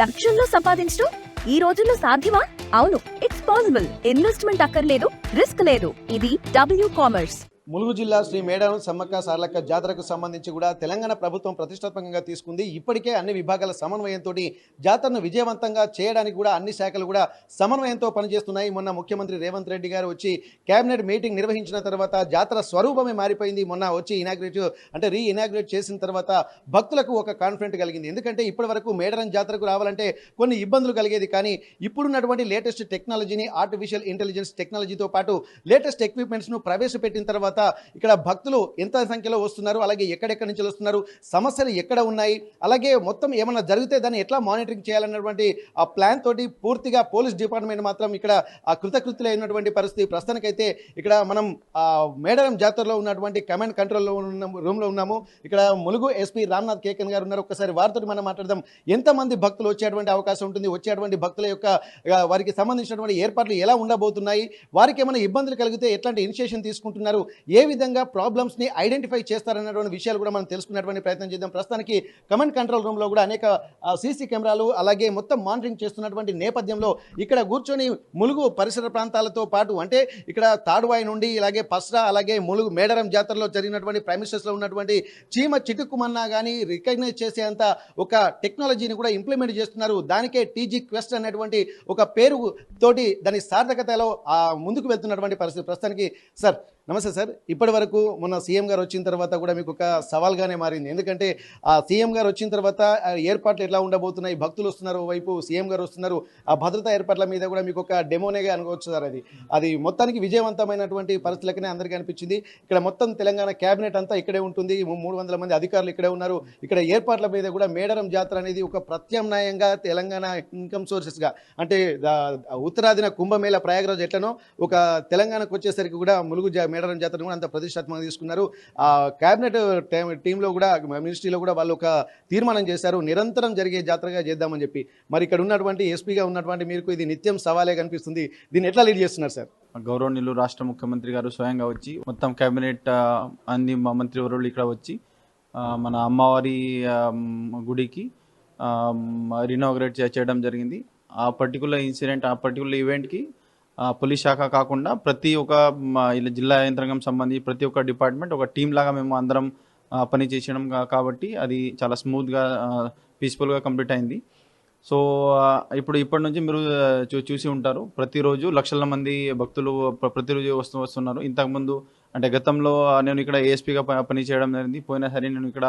లక్షల్లో సంపాదించడం ఈ రోజుల్లో సాధ్యమా? అవును ఇట్స్ పాసిబుల్ ఇన్వెస్ట్మెంట్ అక్కర్లేదు రిస్క్ లేదు. ఇది డబ్ల్యూ కామర్స్ ములుగు జిల్లా శ్రీ మేడారం సమ్మక్క సార్లక్క జాతరకు సంబంధించి కూడా తెలంగాణ ప్రభుత్వం ప్రతిష్టాత్మకంగా తీసుకుంది. ఇప్పటికే అన్ని విభాగాల సమన్వయంతో జాతరను విజయవంతంగా చేయడానికి కూడా అన్ని శాఖలు కూడా సమన్వయంతో పనిచేస్తున్నాయి. మొన్న ముఖ్యమంత్రి రేవంత్ రెడ్డి గారు వచ్చి కేబినెట్ మీటింగ్ నిర్వహించిన తర్వాత జాతర స్వరూపమే మారిపోయింది. మొన్న వచ్చి ఇనాగ్రేట్ అంటే రీ ఇనాగ్రేట్ చేసిన తర్వాత భక్తులకు ఒక కాన్ఫిడెంట్ కలిగింది. ఎందుకంటే ఇప్పటి వరకు మేడారం జాతరకు రావాలంటే కొన్ని ఇబ్బందులు కలిగేది. కానీ ఇప్పుడున్నటువంటి లేటెస్ట్ టెక్నాలజీని ఆర్టిఫిషియల్ ఇంటెలిజెన్స్ టెక్నాలజీతో పాటు లేటెస్ట్ ఎక్విప్మెంట్స్ను ప్రవేశపెట్టిన తర్వాత ఇక్కడ భక్తులు ఎంత సంఖ్యలో వస్తున్నారు అలాగే ఎక్కడెక్కడి నుంచి వస్తున్నారు సమస్యలు ఎక్కడ ఉన్నాయి అలాగే మొత్తం ఏమైనా జరిగితే దాన్ని ఎట్లా మానిటరింగ్ చేయాలన్నటువంటి ఆ ప్లాన్ తోటి పూర్తిగా పోలీస్ డిపార్ట్మెంట్ మాత్రం ఇక్కడ ఆ అయినటువంటి పరిస్థితి. ప్రస్తుతానికైతే ఇక్కడ మనం ఆ మేడారం జాతరలో ఉన్నటువంటి కమాండ్ కంట్రోల్లో ఉన్న రూమ్లో ఉన్నాము. ఇక్కడ ములుగు ఎస్పీ రామ్నాథ్ కేకన్ గారు ఉన్నారు. ఒకసారి వారితో మనం మాట్లాడదాం. ఎంతమంది భక్తులు వచ్చేటువంటి అవకాశం ఉంటుంది? వచ్చేటువంటి భక్తుల యొక్క వారికి సంబంధించినటువంటి ఏర్పాట్లు ఎలా ఉండబోతున్నాయి? వారికి ఏమైనా ఇబ్బందులు కలిగితే ఎట్లాంటి ఇనిషియేషన్ తీసుకుంటున్నారు? ఏ విధంగా ప్రాబ్లమ్స్ని ఐడెంటిఫై చేస్తారన్నటువంటి విషయాలు కూడా మనం తెలుసుకునేటువంటి ప్రయత్నం చేద్దాం. ప్రస్తుతానికి కమాండ్ కంట్రోల్ రూమ్లో కూడా అనేక సీసీ కెమెరాలు అలాగే మొత్తం మానిటరింగ్ చేస్తున్నటువంటి నేపథ్యంలో ఇక్కడ కూర్చొని ములుగు పరిసర ప్రాంతాలతో పాటు అంటే ఇక్కడ తాడువాయి నుండి ఇలాగే పస్రా అలాగే ములుగు మేడరం జాతరలో జరిగినటువంటి ప్రైమిస్టర్స్లో ఉన్నటువంటి చీమ చిటుక్కుమన్నా కానీ రికగ్నైజ్ చేసేంత ఒక టెక్నాలజీని కూడా ఇంప్లిమెంట్ చేస్తున్నారు. దానికే టీజీ క్వెస్ట్ అనేటువంటి ఒక పేరు తోటి దాని సార్థకతలో ముందుకు వెళ్తున్నటువంటి పరిస్థితి. ప్రస్తుతానికి సార్ నమస్తే సార్. ఇప్పటి వరకు మొన్న సీఎం గారు వచ్చిన తర్వాత కూడా మీకు ఒక సవాల్గానే మారింది. ఎందుకంటే ఆ సీఎం గారు వచ్చిన తర్వాత ఆ ఏర్పాట్లు ఎట్లా ఉండబోతున్నాయి భక్తులు వస్తున్నారు వైపు సీఎం గారు వస్తున్నారు ఆ భద్రతా ఏర్పాట్ల మీద కూడా మీకు ఒక డెమోనేగా అనుకోవచ్చు సార్ అది. అది మొత్తానికి విజయవంతమైనటువంటి పరిస్థితులకనే అందరికీ అనిపించింది. ఇక్కడ మొత్తం తెలంగాణ కేబినెట్ అంతా ఇక్కడే ఉంటుంది. మూడు వందల మంది అధికారులు ఇక్కడే ఉన్నారు. ఇక్కడ ఏర్పాట్ల మీద కూడా మేడారం జాతర అనేది ఒక ప్రత్యామ్నాయంగా తెలంగాణ ఇన్కమ్ సోర్సెస్గా అంటే ఉత్తరాదిన కుంభమేళ ప్రయాగరాజ్ ఎట్లనో ఒక తెలంగాణకు వచ్చేసరికి కూడా ములుగు జా మేడారం జాతరను కూడా అంత ప్రతిష్టాత్మకంగా తీసుకున్నారు. ఆ క్యాబినెట్ టీంలో కూడా మినిస్ట్రీలో కూడా వాళ్ళు ఒక తీర్మానం చేశారు. నిరంతరం జరిగే జాతరగా చేద్దామని చెప్పి. మరి ఇక్కడ ఉన్నటువంటి ఎస్పీగా ఉన్నటువంటి మీకు ఇది నిత్యం సవాలే కనిపిస్తుంది. దీన్ని ఎట్లా లీడ్ చేస్తున్నారు సార్? గౌరవనీయులు రాష్ట్ర ముఖ్యమంత్రి గారు స్వయంగా వచ్చి మొత్తం కేబినెట్ అన్ని మంత్రివర్యులు ఇక్కడ వచ్చి మన అమ్మవారి గుడికి రినోగ్రేట్ చేయడం జరిగింది. ఆ పర్టికులర్ ఇన్సిడెంట్ ఆ పర్టికులర్ ఈవెంట్కి పోలీస్ శాఖ కాకుండా ప్రతి ఒక్క ఇలా జిల్లా యంత్రాంగం సంబంధించి ప్రతి ఒక్క డిపార్ట్మెంట్ ఒక టీం లాగా మేము అందరం ఆ, పని చేసడం కాబట్టి అది చాలా స్మూత్గా పీస్ఫుల్గా కంప్లీట్ అయింది. సో ఇప్పుడు ఇప్పటి నుంచి మీరు చూ చూసి ఉంటారు. ప్రతిరోజు లక్షల మంది భక్తులు ప్ర- ప్రతిరోజు వస్తూ వస్తున్నారు. ఇంతకుముందు అంటే గతంలో నేను ఇక్కడ ఏఎస్పీగా పని చేయడం జరిగింది. పోయినసారి నేను ఇక్కడ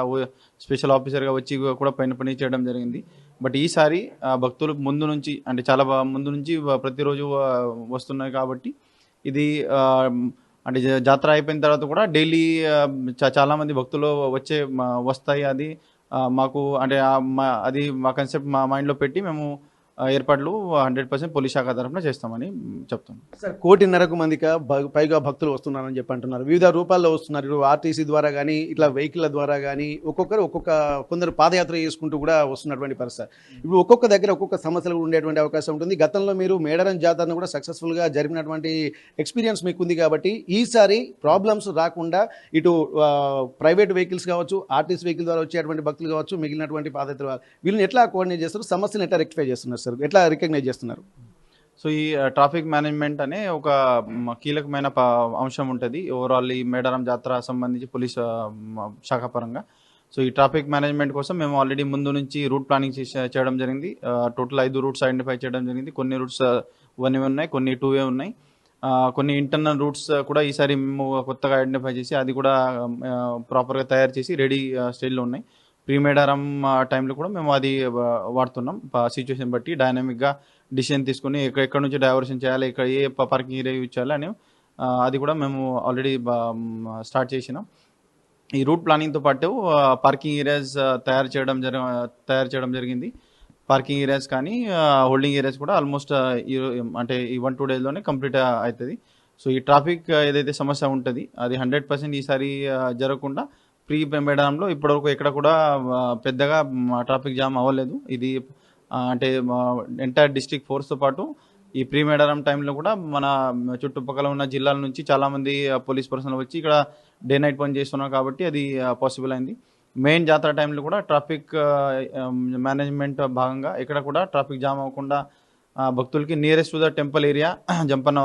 స్పెషల్ ఆఫీసర్గా వచ్చి కూడా పైన పని చేయడం జరిగింది. బట్ ఈసారి ఆ, భక్తులు ముందు నుంచి అంటే చాలా ముందు నుంచి ప్రతిరోజు వస్తున్నాయి కాబట్టి ఇది అంటే జాతర అయిపోయిన తర్వాత కూడా డైలీ చాలామంది భక్తులు వచ్చే వస్తాయి. అది మాకు అంటే మా అది మా కన్సెప్ట్ మా మైండ్లో పెట్టి మేము ఏర్పాట్లు హండ్రెడ్ పర్సెంట్ పోలీస్ శాఖ తరఫున చేస్తామని చెప్తాం సార్ కోటిన్నరకు మందికి పైగా భక్తులు వస్తున్నారని చెప్పి అంటున్నారు. వివిధ రూపాల్లో వస్తున్నారు. ఇప్పుడు ఆర్టీసీ ద్వారా కానీ ఇట్లా వెహికల్ ద్వారా కానీ ఒక్కొక్కరు ఒక్కొక్క కొందరు పాదయాత్ర చేసుకుంటూ కూడా వస్తున్నటువంటి పరిస్థితి ఇప్పుడు ఒక్కొక్క దగ్గర ఒక్కొక్క సమస్యలు ఉండేటువంటి అవకాశం ఉంటుంది. గతంలో మీరు మేడారం జాతరను కూడా సక్సెస్ఫుల్గా జరిపినటువంటి ఎక్స్పీరియన్స్ మీకు ఉంది కాబట్టి ఈసారి ప్రాబ్లమ్స్ రాకుండా ఇటు ప్రైవేట్ వెహికల్స్ కావచ్చు ఆర్టీసీ వెహికల్ ద్వారా వచ్చేటువంటి భక్తులు కావచ్చు మిగిలినటువంటి పాదయాత్ర వీళ్ళని ఎట్లా కోఆర్డినేట్ చేస్తారు? సమస్యను ఎట్లా రెక్టిఫై చేస్తున్నారు చేస్తారు. ఎట్లా రికగ్నైజ్ చేస్తున్నారు? సో ఈ ట్రాఫిక్ మేనేజ్మెంట్ అనే ఒక కీలకమైన అంశం ఉంటుంది. ఓవరాల్ ఈ మేడారం జాతర సంబంధించి పోలీస్ శాఖ పరంగా. సో ఈ ట్రాఫిక్ మేనేజ్మెంట్ కోసం మేము ఆల్రెడీ ముందు నుంచి రూట్ ప్లానింగ్ చేయడం జరిగింది. టోటల్ ఐదు రూట్స్ ఐడెంటిఫై చేయడం జరిగింది. కొన్ని రూట్స్ వన్ వే ఉన్నాయి కొన్ని టూ వే ఉన్నాయి. కొన్ని ఇంటర్నల్ రూట్స్ కూడా ఈసారి మేము కొత్తగా ఐడెంటిఫై చేసి అది కూడా ప్రాపర్గా తయారు చేసి రెడీ స్టేజ్లో ఉన్నాయి. ప్రీమేడారం టైంలో కూడా మేము అది వాడుతున్నాం. సిచ్యువేషన్ బట్టి డైనమిక్గా డిసిషన్ తీసుకుని ఎక్కడ ఎక్కడ నుంచి డైవర్షన్ చేయాలి ఇక్కడ ఏ పార్కింగ్ ఏరియా యూజ్ చేయాలి అని అది కూడా మేము ఆల్రెడీ స్టార్ట్ చేసినాం. ఈ రూట్ ప్లానింగ్తో పాటు పార్కింగ్ ఏరియాస్ తయారు చేయడం జరి తయారు చేయడం జరిగింది. పార్కింగ్ ఏరియాస్ కానీ హోల్డింగ్ ఏరియాస్ కూడా ఆల్మోస్ట్ ఈ అంటే ఈ వన్ టూ డేస్లోనే కంప్లీట్ అవుతుంది సో ఈ ట్రాఫిక్ ఏదైతే సమస్య ఉంటుంది అది హండ్రెడ్ పర్సెంట్ ఈసారి జరగకుండా ప్రీ మేడంలో ఇప్పటివరకు ఎక్కడ కూడా పెద్దగా ట్రాఫిక్ జామ్ అవ్వలేదు. ఇది అంటే ఎంటైర్ డిస్టిక్ ఫోర్స్తో పాటు ఈ ప్రీ మేడారం టైంలో కూడా మన చుట్టుపక్కల ఉన్న జిల్లాల నుంచి చాలామంది పోలీస్ పర్సనల్ వచ్చి ఇక్కడ డే నైట్ పని చేస్తున్నారు కాబట్టి అది పాసిబుల్ అయింది. మెయిన్ జాతర టైంలో కూడా ట్రాఫిక్ మేనేజ్మెంట్ భాగంగా ఇక్కడ కూడా ట్రాఫిక్ జామ్ అవ్వకుండా భక్తులకి nearest to the temple area Jampanna